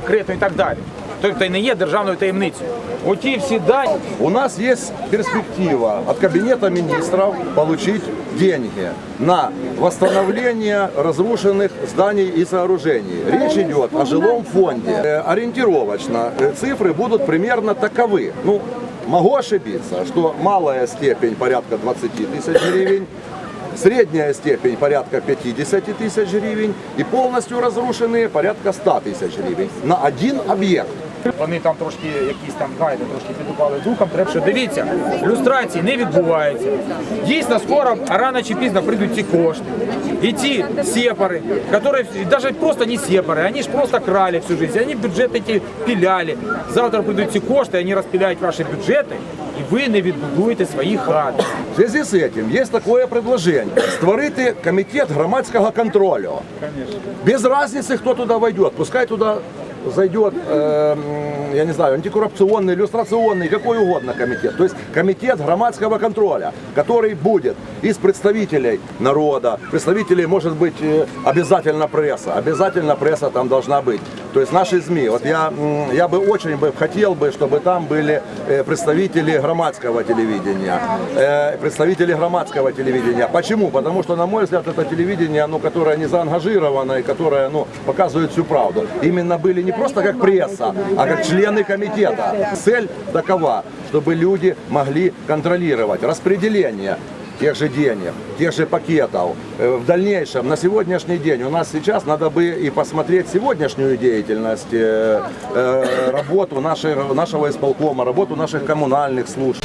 Конкретно і так далі. Тобто не є державною таємницею. Оті всі дані. У нас есть перспектива от Кабинета министров получить деньги на восстановление разрушенных зданий и сооружений. Речь идет о жилом фонде. Э, Ориентировочно э, цифры будут примерно таковы. Ну, могу ошибиться, что малая степень порядка 20 тысяч гривен, Средняя степень порядка 50 тысяч гривен и полностью разрушенные порядка 100 тысяч гривен на один объект. Вони там трошки якісь там гайди, трошки підупали духом. Треба що дивіться, люстрації не відбувається. Дійсно, скоро, а рано чи пізно прийдуть ці кошти. І ті сепари, які навіть просто не сепари, вони ж просто крали всю життя, вони бюджети ті піляли. Завтра прийдуть ці кошти, вони розпіляють ваші бюджети, і ви не відбудуєте свої хати. В связи с этим есть такое предложение. Створити комитет громадського контролю. Без разницы, кто туда войдет. Пускай туда зайдет, э, я не знаю, антикоррупционный, иллюстрационный, какой угодно комитет. То есть комитет громадского контроля, который будет из представителей народа, представителей, может быть, э, обязательно пресса. Обязательно пресса там должна быть. То есть наши СМИ. Вот я, я бы очень бы хотел бы, чтобы там были э, представители громадского телевидения. э, Представители громадского телевидения. Почему? Потому что, на мой взгляд, это телевидение, ну, которое не заангажировано и которое ну, показывает всю правду. Именно были не просто как пресса, а как члены комитета. Цель такова, чтобы люди могли контролировать распределение тех же денег, тех же пакетов. Э, В дальнейшем, на сегодняшний день, у нас сейчас надо бы и посмотреть сегодняшнюю деятельность, э, э, работу нашей, нашего исполкома, работу наших коммунальных служб.